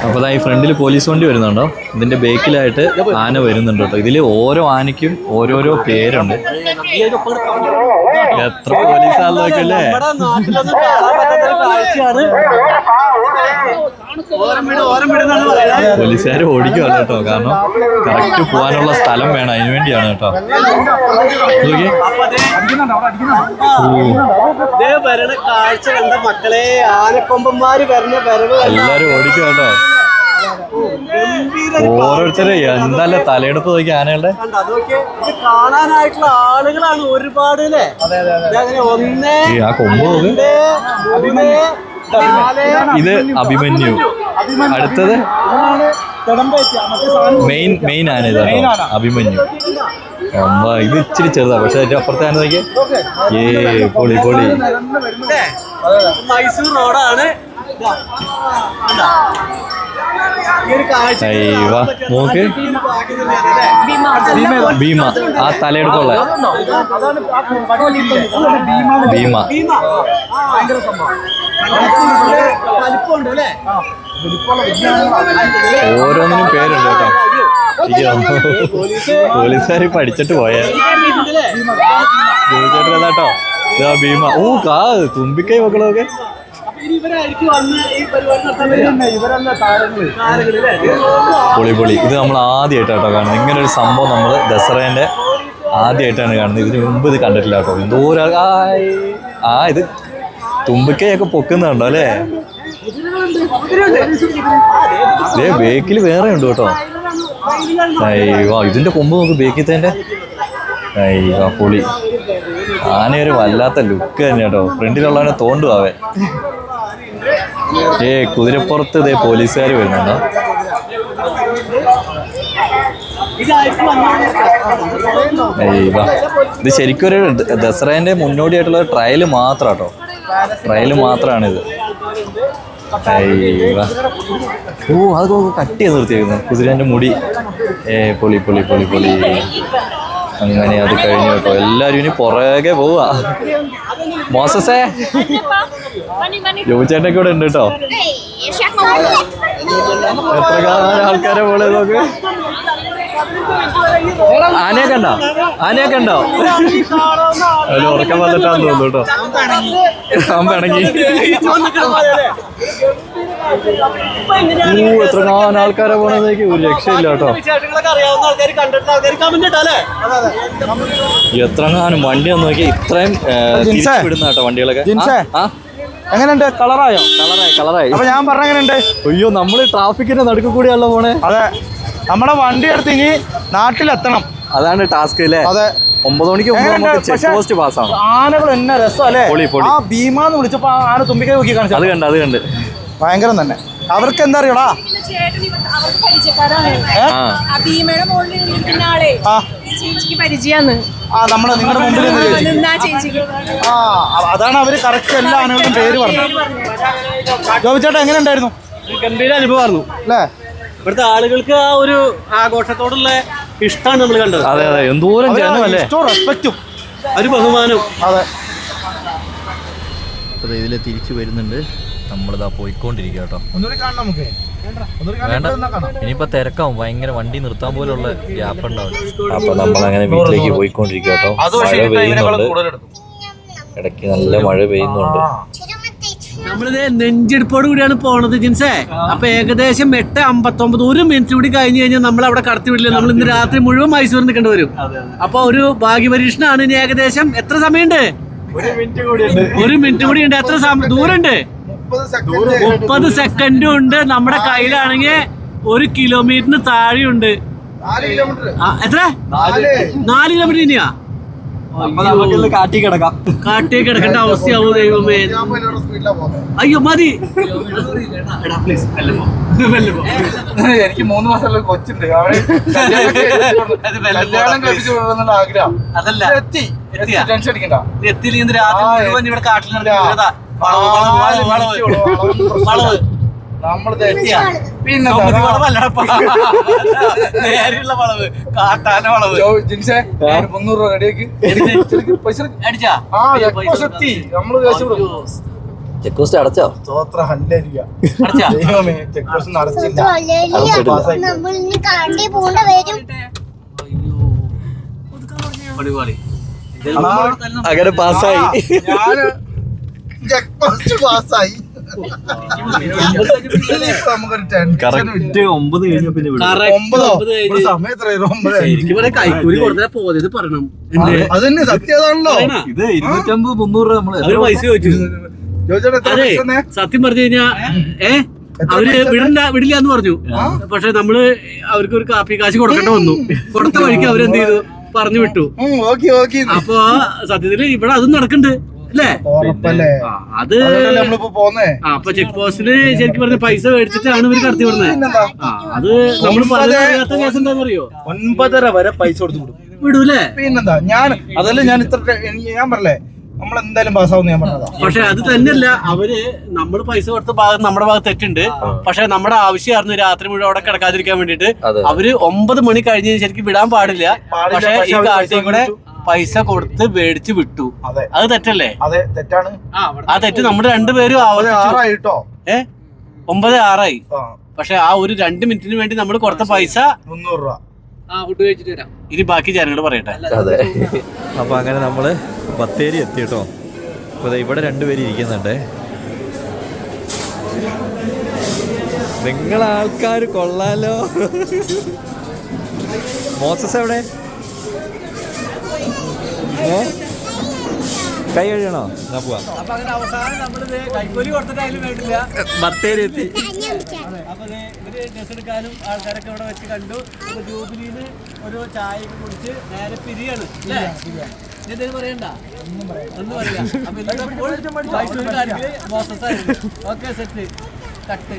[SPEAKER 2] അപ്പൊ ദാ ഈ ഫ്രണ്ടിൽ പോലീസ് വണ്ടി വരുന്നുണ്ടോ? ഇതിന്റെ ബേക്കിലായിട്ട് ആന വരുന്നുണ്ട് കേട്ടോ. ഇതിൽ ഓരോ ആനയ്ക്കും ഓരോരോ പേരുണ്ട്. എത്ര
[SPEAKER 1] പോലീസ് ആളുകളല്ലേ
[SPEAKER 2] പോലീസുകാർ ഓടിക്കുവാണ് കേട്ടോ. കാരണം കറക്റ്റ് പോകാനുള്ള സ്ഥലം വേണം. അതിനു വേണ്ടിയാണ് കേട്ടോ.
[SPEAKER 1] കാഴ്ച കണ്ട മക്കളെ ആനക്കൊമ്പന്മാര് വരണ വരവ്
[SPEAKER 2] എല്ലാരും ഓടിക്കും കേട്ടോ. ഓരോരുത്തരെ എന്തല്ല തലയെടുപ്പ് നോക്കി ആനകളുടെ?
[SPEAKER 1] കണ്ട അതൊക്കെ ഇത് കാണാനായിട്ടുള്ള ആളുകളാണ് ഒരുപാട് അല്ലേ? ഒന്നേ
[SPEAKER 2] ഈ ആ കൊമ്പ് ഇത് അഭിമന്യു. അടുത്തത്? മെയിൻ മെയിൻ ആന ഇതാണ് അഭിമന്യു. അമ്മ ഇത് ഇച്ചിരി ചെറുതാ പക്ഷെ അതിന്റെ അപ്പുറത്തെ ആന നോക്കിയേ. ഏ പൊളി പൊളി.
[SPEAKER 1] മൈസൂർ റോഡാണ്.
[SPEAKER 2] നോക്ക് ഭീമ. ആ തലയെടുപ്പുള്ള ഭീമ? ഓരോന്നിനും പേരുണ്ട് കേട്ടോ. അയ്യോ. പോലീസുകാർ പഠിച്ചിട്ട് പോയാ.
[SPEAKER 1] ഇല്ലേ?
[SPEAKER 2] കേട്ടോ? ഭീമ. ഓ കാ തുമ്പിക്കൈ മക്കളൊക്കെ. പൊളി പൊളി. ഇത് നമ്മൾ ആദ്യമായിട്ടാട്ടോ കാണുന്നത്. ഇങ്ങനെ ഒരു സംഭവം നമ്മൾ ദസറേന്റെ ആദ്യമായിട്ടാണ് കാണുന്നത്. ഇതിന് മുമ്പ് ഇത് കണ്ടിട്ടില്ല കേട്ടോ. എന്തോ ആ ഇത് തുമ്പിക്കൈയൊക്കെ പൊക്കുന്നുണ്ടോ അല്ലേ? ദേ ബേക്കിൽ വേറെ ഉണ്ട് കേട്ടോ. അയ്യോ ഇതിന്റെ കൊമ്പ് നോക്ക് ബേക്കിത്തതിന്റെ അയ്യോ പൊളി. ആനയൊരു വല്ലാത്ത ലുക്ക് തന്നെ കേട്ടോ ഫ്രണ്ടിലുള്ളവനെ തോണ്ടുവാവേ ഏ കുതിരപ്പുറത്ത് ഇതേ പോലീസുകാർ വരുന്നുണ്ടോ? ഇത് ശരിക്കും ഒരു ദസറേന്റെ മുന്നോടിയായിട്ടുള്ള ട്രയൽ മാത്രം കേട്ടോ ട്രയൽ മാത്രമാണ് ഇത് ഓ അത് കട്ട് ചെയ്ത് നിർത്തിയേക്കുന്നു. കുതിരേന്റെ മുടി. ഏ പൊളി പൊളി പൊളി പൊളി. അങ്ങനെ അത് കഴിഞ്ഞു കേട്ടോ. എല്ലാവരും ഇനി പുറകെ പോവാ. മോസസേ? ജോബിച്ചേട്ടൊക്കെ കൂടെ ഉണ്ട് കേട്ടോ? എത്ര കാലം ആൾക്കാരെ പോലെ നോക്ക്. ആനയൊക്കെ ഉണ്ടോ ആനയൊക്കെ ഉണ്ടോ അതിൽ ഉറക്കം വന്നിട്ടാന്ന് തോന്നുന്നു കേട്ടോ. ഞാൻ പിണങ്ങി. ഊ, എത്ര കാണാൻ ആൾക്കാരെ പോണതേക്ക് ഒരു രക്ഷയില്ല കേട്ടോ.
[SPEAKER 1] വിശേഷങ്ങളൊക്കെ അറിയാവുന്ന ആൾക്കാർ കണ്ടിട്ടുള്ള ആൾക്കാർ കമന്റ് ഇട്ടാലേ
[SPEAKER 2] എത്ര കാണും വണ്ടി ഒന്ന് നോക്കി ഇത്രയും വിടുന്ന കേട്ടോ വണ്ടികളൊക്കെ.
[SPEAKER 3] എങ്ങനെയുണ്ട്? കളറായോ?
[SPEAKER 2] കളറായി കളറായി.
[SPEAKER 3] അപ്പൊ ഞാൻ പറഞ്ഞ എങ്ങനെയുണ്ട്?
[SPEAKER 2] അയ്യോ നമ്മൾ ട്രാഫിക്കിന്റെ നടുക്ക് കൂടിയല്ല പോണേ.
[SPEAKER 3] അതെ. നമ്മുടെ വണ്ടി എടുത്ത് ഇനി നാട്ടിലെത്തണം.
[SPEAKER 2] അതാണ് ടാസ്ക് അല്ലേ?
[SPEAKER 3] അതെ.
[SPEAKER 2] ഒമ്പത് മണിക്ക്
[SPEAKER 3] പോസ്റ്റ്
[SPEAKER 2] ആണ് ചെക്ക് പോസ്റ്റ് പാസ്സാണ്
[SPEAKER 3] ആനകൾ എന്നെ രസം അല്ലേ?
[SPEAKER 2] പൊളി, പൊളി.
[SPEAKER 3] ആ ഭീമാന്ന് വിളിച്ചപ്പോ ആന തുമ്പിക്കൈ നോക്കി കാണിച്ചു അത്
[SPEAKER 2] കണ്ട് അത് കണ്ട്.
[SPEAKER 3] ഭയങ്കരം തന്നെ. അവർക്ക് എന്താ അറിയടാ
[SPEAKER 2] ആ.
[SPEAKER 3] നമ്മൾ നിങ്ങളുടെ മുമ്പിൽ ആ അതാണ് അവർ കറക്റ്റ് എല്ലാ ആനകൾക്കും പേര് പറഞ്ഞു ജോബിച്ചേട്ടാ എങ്ങനെ ഉണ്ടായിരുന്നു
[SPEAKER 1] ഗംഭീര അനുഭവമായിരുന്നു.
[SPEAKER 3] അല്ലേ?
[SPEAKER 1] ഇവിടുത്തെ ആളുകൾക്ക് ആ ഒരു ആഘോഷത്തോടുള്ള ഇഷ്ടമാണ് നമ്മൾ കണ്ടത്.
[SPEAKER 2] അതെ അതെ. എന്തോരം ജനമല്ലേ?
[SPEAKER 3] റെസ്പെക്റ്റും
[SPEAKER 1] ഒരു ബഹുമാനം.
[SPEAKER 3] അതെ.
[SPEAKER 2] അതെ ഇതിലെ തിരിച്ചു വരുന്നുണ്ട്. നമ്മളിതാ പോയിക്കൊണ്ടിരിക്കുക കേട്ടോ.
[SPEAKER 3] ഒന്നുകൂടി കാണണം നമുക്ക്. ഒന്നുകൂടി
[SPEAKER 2] വേണ്ട. ഇനിയിപ്പോ തിരക്കാവും. ഭയങ്കര വണ്ടി നിർത്താൻ പോലുള്ള ഗ്യാപ്പ് ഉണ്ടാവും അപ്പൊ നമ്മൾ അങ്ങനെ വീട്ടിലേക്ക് പോയിക്കൊണ്ടിരിക്കുക കേട്ടോ. മഴ പെയ്യുന്നുണ്ട്. ഇടയ്ക്ക് നല്ല മഴ പെയ്യുന്നുണ്ട്.
[SPEAKER 1] നമ്മളിത് നെഞ്ചെടുപ്പോട് കൂടിയാണ് പോണത് ജിൻസേ. അപ്പൊ ഏകദേശം എട്ട് അമ്പത്തൊമ്പത് ഒരു മിനിറ്റ് കൂടി കഴിഞ്ഞു കഴിഞ്ഞാൽ നമ്മൾ അവിടെ കടത്തി വിടില്ല. നമ്മൾ ഇന്ന് രാത്രി മുഴുവൻ മൈസൂരിൽ നിൽക്കേണ്ടി വരും. അപ്പൊ ഒരു ഭാഗ്യപരീക്ഷണമാണ് ഇനി ഏകദേശം. എത്ര സമയമുണ്ട്? ഒരു മിനിറ്റ് കൂടി ഉണ്ട്. എത്ര സമയം? ദൂരമുണ്ട്?
[SPEAKER 3] മുപ്പത് സെക്കൻഡ്
[SPEAKER 1] സെക്കൻഡും ഉണ്ട്. നമ്മുടെ കയ്യിലാണെങ്കിൽ ഒരു കിലോമീറ്ററിന് താഴെയുണ്ട്.
[SPEAKER 3] ഉണ്ട് കിലോമീറ്റർ
[SPEAKER 1] ആ, എത്ര? നാല്. കിലോമീറ്റർ ഇനിയാ?
[SPEAKER 2] കാട്ടി കിടക്കാം.
[SPEAKER 1] കാട്ടിലേക്ക് കിടക്കേണ്ട അവസ്ഥയാവൂ ദൈവമേ? അയ്യോ മതി.
[SPEAKER 3] എനിക്ക് മൂന്ന് മാസമുള്ള കൊച്ചുണ്ട്. *laughs* കല്യാണം കഴിച്ചു ആഗ്രഹം.
[SPEAKER 1] അതല്ല.
[SPEAKER 3] എത്തി? ടെൻഷൻ അടിക്കണ്ട.
[SPEAKER 1] എത്തിയില്ലെങ്കിൽ രാത്രി ഇവിടെ കാട്ടിൽ നടക്കുന്ന
[SPEAKER 3] ഇല്ല.
[SPEAKER 1] ഇതാ. വളവ്.
[SPEAKER 3] നമ്മൾ
[SPEAKER 1] എത്തിയാ?
[SPEAKER 3] പിന്നെ
[SPEAKER 1] സൗന്ദര്യ വളവല്ലടാ. നേരെയുള്ള വളവ് കാട്ടാന വളവ്.
[SPEAKER 3] ജിൻസേ മുന്നൂറ് രൂപ റെഡിയാക്കി പൈസ.
[SPEAKER 1] അടിച്ചാ.
[SPEAKER 3] നമ്മൾ
[SPEAKER 2] ചെക്ക് പോസ്റ്റ് അടച്ചോ?
[SPEAKER 3] സ്തോത്ര ഹല്ലേലൂയ
[SPEAKER 1] അടച്ചാ?
[SPEAKER 3] ദൈവമേ ചെക്ക് പോസ്റ്റ് നടച്ചില്ല
[SPEAKER 2] അടച്ചിട്ടില്ല.
[SPEAKER 5] നമ്മൾ ഇനി കാണ്ടി പോണ്ട വരും.
[SPEAKER 2] അങ്ങനെ പാസ്സായി.
[SPEAKER 3] ചെക്ക് പോസ്റ്റ് പാസ്സായി.
[SPEAKER 2] കറക്റ്റ് ഒമ്പത് കഴിഞ്ഞ പിന്നെ വിടും.
[SPEAKER 3] ഒമ്പതോ?
[SPEAKER 1] ഒമ്പത് കഴിഞ്ഞ്.
[SPEAKER 3] ഇവിടെ സമയം എത്രയായിരുന്നു? ഒമ്പത്
[SPEAKER 1] എനിക്ക് പറയാം കൈക്കൂലി കൊടുത്താൽ പോയത് പറയണം.
[SPEAKER 3] അത് തന്നെ.
[SPEAKER 2] ഇത് ഇരുന്നൂറ്റമ്പത് മുന്നൂറ് രൂപ നമ്മൾ
[SPEAKER 1] അവർ പൈസ ചോദിച്ചു.
[SPEAKER 3] ചോദിച്ചോട്ടെ എത്ര
[SPEAKER 1] അതെ
[SPEAKER 3] പൈസ തന്നെ?
[SPEAKER 1] സത്യം പറഞ്ഞു കഴിഞ്ഞാ ഏ? അവർ വിടണ്ട വിടില്ല എന്ന് പറഞ്ഞു. പക്ഷെ നമ്മൾ അവർക്ക് ഒരു കാപ്പി കാശ് കൊടുക്കേണ്ട വന്നു. കൊടുത്ത വഴിക്ക് അവരെന്ത് ചെയ്തു? പറഞ്ഞു വിട്ടു.
[SPEAKER 3] ഉം, ഓക്കേ ഓക്കെ.
[SPEAKER 1] അപ്പൊ സത്യത്തിൽ ഇവിടെ അതും നടക്കുന്നുണ്ട്. അല്ലേ അത് അപ്പൊ ചെക്ക് പോസ്റ്റിൽ ശരിക്കും പറഞ്ഞ പൈസ മേടിച്ചിട്ടാണ് ഇവർ കടത്തി വിടുന്നത് അത് നമ്മൾ പലരും അറിയാത്ത കേസ് എന്താണെന്നറിയോ
[SPEAKER 3] ഒൻപതര വരെ പൈസ കൊടുത്തു കൊടുക്കും
[SPEAKER 1] വിടൂലേ?
[SPEAKER 3] പിന്നെന്താ? ഞാൻ അതല്ല ഞാൻ ഇത്ര ഞാൻ പറഞ്ഞേ നമ്മൾ എന്തായാലും പാസ്സാവും ഞാൻ പറഞ്ഞതാ.
[SPEAKER 1] പക്ഷെ അത് തന്നെയല്ല അവർ നമ്മൾ പൈസ കൊടുത്ത ഭാഗം നമ്മുടെ ഭാഗത്ത് തെറ്റുണ്ട്. പക്ഷെ നമ്മുടെ ആവശ്യമായിരുന്നു രാത്രി മുഴുവൻ അവിടെ കിടക്കാതിരിക്കാൻ വേണ്ടിട്ട് അവർ ഒമ്പത് മണി കഴിഞ്ഞ് ശരിക്കും വിടാൻ പാടില്ല. പക്ഷേ ഈ
[SPEAKER 3] കാഴ്ചയും
[SPEAKER 1] കൂടെ. പൈസ കൊടുത്ത് മേടിച്ച് വിട്ടു.
[SPEAKER 3] അതെ.
[SPEAKER 1] അത് തെറ്റല്ലേ?
[SPEAKER 3] അതെ തെറ്റാണ്.
[SPEAKER 1] ആ തെറ്റ് നമ്മുടെ രണ്ടുപേരും ആവശ്യമായിട്ടോ
[SPEAKER 3] ആറായിട്ടോ?
[SPEAKER 1] ഏ? ഒമ്പത് ആറായി. പക്ഷെ ആ ഒരു രണ്ട് മിനിറ്റിന് വേണ്ടി നമ്മൾ കൊടുത്ത പൈസ
[SPEAKER 3] മുന്നൂറ് രൂപ.
[SPEAKER 1] ഇനി ബാക്കി ജനങ്ങൾ പറയട്ടെ.
[SPEAKER 2] അതെ. അപ്പൊ അങ്ങനെ നമ്മൾ ബത്തേരി എത്തി കേട്ടോ അപ്പൊ ദേ ഇവിടെ രണ്ടുപേര് ഇരിക്കുന്നുണ്ട്. നിങ്ങൾ ആൾക്കാർ കൊള്ളാലോ. മോസസ് എവിടെ? ഏ? കൈ കഴുകണോ? എന്നാ പോവാം. ബത്തേരി എത്തി
[SPEAKER 1] എടുക്കാനും ആൾക്കാരൊക്കെ ഇവിടെ വെച്ച് കണ്ടു. ഒരു ചായ കുടിച്ച് നേരെ പിരിയാണ്. പറയണ്ട? ഒന്നും പറയാം അപ്പൊ ഇന്നത്തെ ഫുൾ മൈസൂർ കാര്യം മോസസ് ആയിരുന്നു. Okay set cut